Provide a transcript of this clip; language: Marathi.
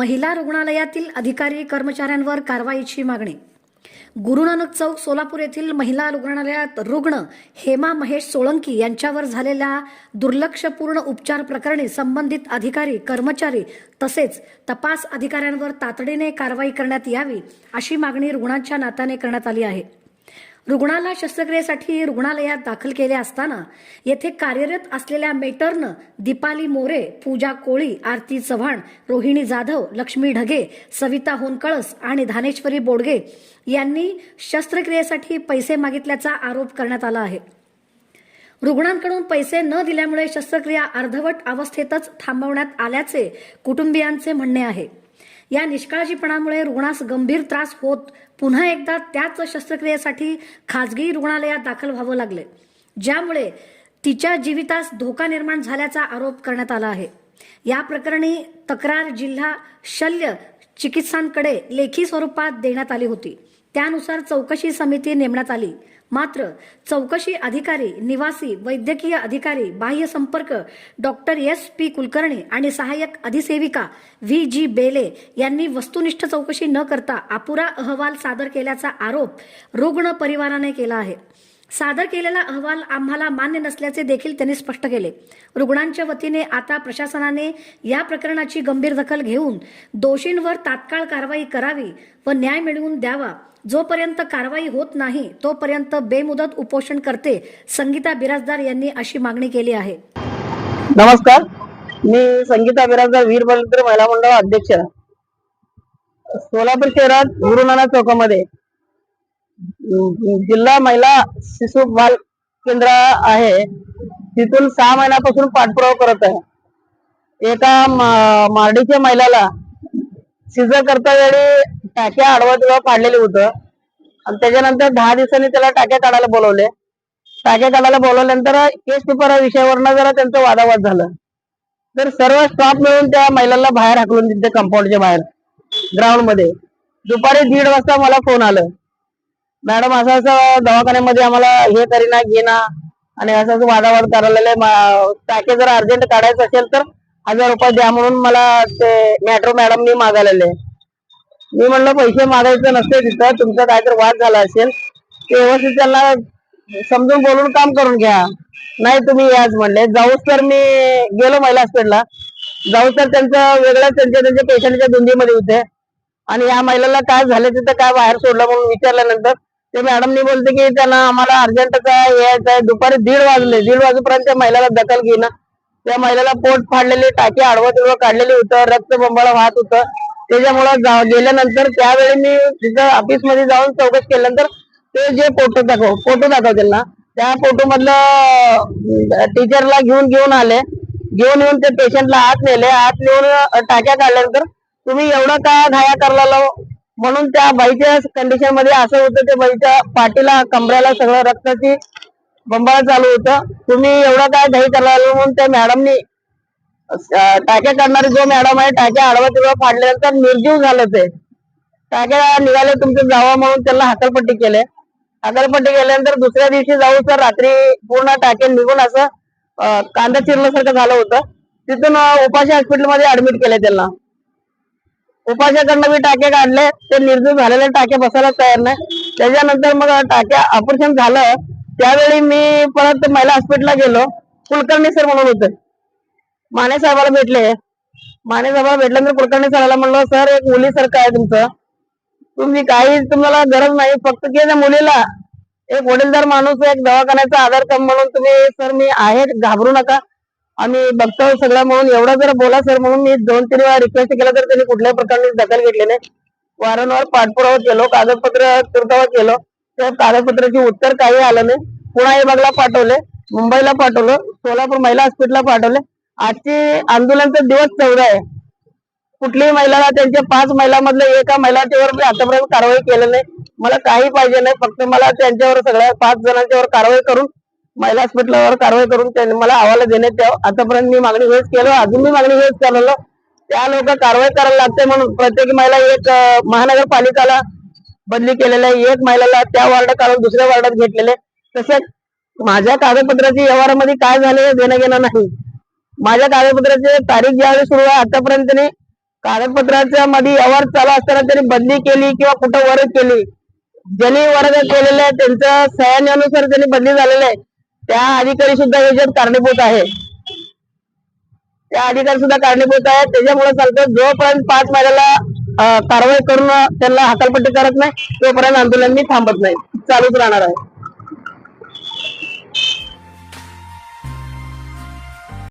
महिला रुग्णालयातील अधिकारी कर्मचाऱ्यांवर कारवाईची मागणी. गुरुनानक चौक सोलापूर येथील महिला रुग्णालयात रुग्ण हेमा महेश सोळंकी यांच्यावर झालेल्या दुर्लक्षपूर्ण उपचार प्रकरणी संबंधित अधिकारी कर्मचारी तसेच तपास अधिकाऱ्यांवर तातडीने कारवाई करण्यात यावी अशी मागणी रुग्णांच्या नात्याने करण्यात आली आहे. रुग्णाला शस्त्रक्रियेसाठी रुग्णालयात दाखल केले असताना येथे कार्यरत असलेल्या मेटरनं दीपाली मोरे पूजा कोळी आरती चव्हाण रोहिणी जाधव लक्ष्मी ढगे सविता होनकळस आणि धानेश्वरी बोडगे यांनी शस्त्रक्रियेसाठी पैसे मागितल्याचा आरोप करण्यात आला आहे. रुग्णांकडून पैसे न दिल्यामुळे शस्त्रक्रिया अर्धवट अवस्थेतच थांबवण्यात आल्याचे कुटुंबियांचे म्हणणे आहे. या निष्काळजीपणामुळे रुग्णास गंभीर त्रास होत पुन्हा एकदा त्याच शस्त्रक्रियेसाठी खाजगी रुग्णालयात दाखल व्हावं लागले. ज्यामुळे तिच्या जीवितास धोका निर्माण झाल्याचा आरोप करण्यात आला आहे. या प्रकरणी तक्रार जिल्हा शल्य चिकित्सांकडे लेखी स्वरूपात देण्यात आली होती. त्यानुसार चौकशी समिती नेमण्यात आली. मात्र चौकशी अधिकारी निवासी वैद्यकीय अधिकारी बाह्य संपर्क डॉक्टर एस पी कुलकर्णी आणि सहाय्यक अधिसेविका व्ही जी बेले यांनी वस्तुनिष्ठ चौकशी न करता अपुरा अहवाल सादर केल्याचा आरोप रुग्ण परिवाराने केला आहे. सादर केलेला अहवाल आम्हाला मान्य नसल्याचे देखील त्यांनी स्पष्ट केले. रुग्णांच्या वतीने आता प्रशासनाने या प्रकरणाची गंभीर दखल घेऊन दोषींवर तात्काळ कारवाई करावी व न्याय मिळवून द्यावा. जोपर्यंत कारवाई होत नाही तोपर्यंत बेमुदत उपोषण करते संगीता बिराजदार यांनी अशी मागणी केली आहे. नमस्कार. मी संगीता बिराजदार वीर बलकर महिला मंडळ अध्यक्ष. सोलापूर शहरात गुरुनाना चौकामध्ये जिल्हा महिला शिशु बाल केंद्र आहे. तिथून सहा महिन्यापासून पाठपुरावा करत आहे. एका मारडीच्या महिलाला सिजर करता वेळी टाक्या आडवा तिडवा काढलेले होतं. आणि त्याच्यानंतर दहा दिवसांनी त्याला टाक्या काढायला बोलवले. टाक्या काढायला बोलवल्यानंतर केस पेपर विषयावरनं जरा त्यांचं वादावाद झालं. तर सर्व स्टॉप मिळून त्या महिलाला बाहेर हाकलून तिथे कंपाऊंडच्या बाहेर ग्राउंडमध्ये. दुपारी दीड वाजता मला फोन आलं. मॅडम असं असं दवाखान्यामध्ये आम्हाला हे करीना घेना आणि असं असं वादावाद करायला पॅकेज टाके जर अर्जंट काढायचं असेल तर हजार रुपये द्या म्हणून मला ते मॅट्रो मॅडमनी मागायला मी म्हणलं पैसे मागायचं नसते तिथं तुमचा काहीतरी वाद झाला असेल ते व्यवस्थित त्यांना समजून बोलून काम करून घ्या. नाही तुम्ही याच म्हणले. जाऊच तर मी गेलो महिला हॉस्पिटलला. जाऊच तर त्यांचं वेगळं त्यांच्या त्यांच्या पेशंटच्या धुंदीमध्ये होते. आणि या महिलाला काय झालं तिथं काय बाहेर सोडलं? म्हणून विचारल्यानंतर ते मॅडमनी बोलते की त्यांना आम्हाला अर्जंटच आहे यायचं आहे? दुपारी दीड वाजले. दीड वाजेपर्यंत त्या महिलाला दखल घेणं. त्या महिलेला पोट फाडलेले टाकी आडवं तिडवं होतं रक्त बंबाळा वाहत होतं. त्याच्यामुळं जा- गेल्यानंतर त्यावेळी मी तिथं ऑफिसमध्ये जाऊन चौकशी केल्यानंतर ते जे फोटो दाखव फोटो दाखव त्यांना त्या फोटो मधलं टीचरला घेऊन घेऊन आले. घेऊन येऊन ते पेशंटला आत नेले. आत नेऊन टाक्या काढल्यानंतर तुम्ही एवढं का घाया करला म्हणून त्या बाईच्या कंडिशनमध्ये असं होतं ते बाईच्या पाठीला कमऱ्याला सगळं रक्ताची बंबाळ चालू होतं. तुम्ही एवढं काय घाई करायला म्हणून त्या मॅडमनी टाक्या काढणारे जो मॅडम आहे टाक्या आडवा तिडवा फाडल्यानंतर निर्जीव झालं ते. टाक्या निघाले तुमचं जावं म्हणून त्यांना हाकलपट्टी केले. हाकलपट्टी केल्यानंतर दुसऱ्या दिवशी जाऊ तर रात्री पूर्ण टाके निघून असं कांदा चिरल्यासारखं झालं होतं. तिथून उपाशी हॉस्पिटलमध्ये ऍडमिट केले त्यांना. उपाशाकडनं मी टाके काढले ते निर्जीव झालेले टाके बसायला तयार नाही. त्याच्यानंतर मग टाक्या ऑपरेशन झालं त्यावेळी मी परत महिला हॉस्पिटलला गेलो कुलकर्णी सर म्हणून होते. माने साहेबाला भेटले. माने साहेबाला भेटल्यानंतर कुलकर्णी सराला म्हणलं सर एक मुलीसारखं आहे तुमचं. तुम्ही काही तुम्हाला गरज नाही फक्त की त्या मुलीला एक वडीलदार माणूस एक दवाखान्याचा आधार कम म्हणून तुम्ही सर मी आहे घाबरू नका. आम्ही बघतो सगळं म्हणून. एवढा जर बोला सर म्हणून मी दोन तीन वेळा रिक्वेस्ट केलं तर त्यांनी कुठल्याही प्रकारची दखल घेतली नाही. वारंवार पाठपुरावा केलो कागदपत्र तुर्तावा केलो. त्या कागदपत्राची उत्तर काही आलं नाही. पुणा विभागला पाठवले मुंबईला पाठवलं सोलापूर महिला हॉस्पिटलला पाठवले. आजचे आंदोलनचा दिवस चौदा आहे. कुठलीही महिलाला त्यांच्या पाच महिलांमधल्या एका महिलाच्यावर मी आतापर्यंत कारवाई केलं नाही. मला काही पाहिजे नाही. फक्त मला त्यांच्यावर सगळ्या पाच जणांच्यावर कारवाई करून महिला हॉस्पिटलवर कारवाई करून त्यांनी मला अहवाल देण्यात यावं आतापर्यंत मी मागणी हेच केलं अजून मी मागणी हेच करलो त्या लोक कारवाई करायला लागते म्हणून प्रत्येक महिला एक महानगरपालिकाला बदली केलेलं आहे. एक महिलाला त्या वार्डात काढून दुसऱ्या वार्डात घेतलेले. तसेच माझ्या कागदपत्राची व्यवहारामध्ये काय झाले देणं घेणं नाही. माझ्या कागदपत्राची तारीख ज्यावेळी सुरू आहे आतापर्यंत त्यांनी कागदपत्राच्या मध्ये व्यवहार चालू असताना त्यांनी बदली केली किंवा कुठं वर्ग केली. ज्यांनी वर्ग केलेले आहे त्यांच्या सह्यानुसार त्यांनी बदली झालेले आहे त्या अधिकारी सुद्धा याच्यात कारणीभूत आहे. त्या अधिकारी सुद्धा कारणीभूत आहे त्याच्यामुळे चालतं जोपर्यंत पाच महिन्याला कारवाई करून त्यांना हकालपट्टी करत नाही तोपर्यंत आंदोलन मी थांबत नाही. चालूच राहणार आहे.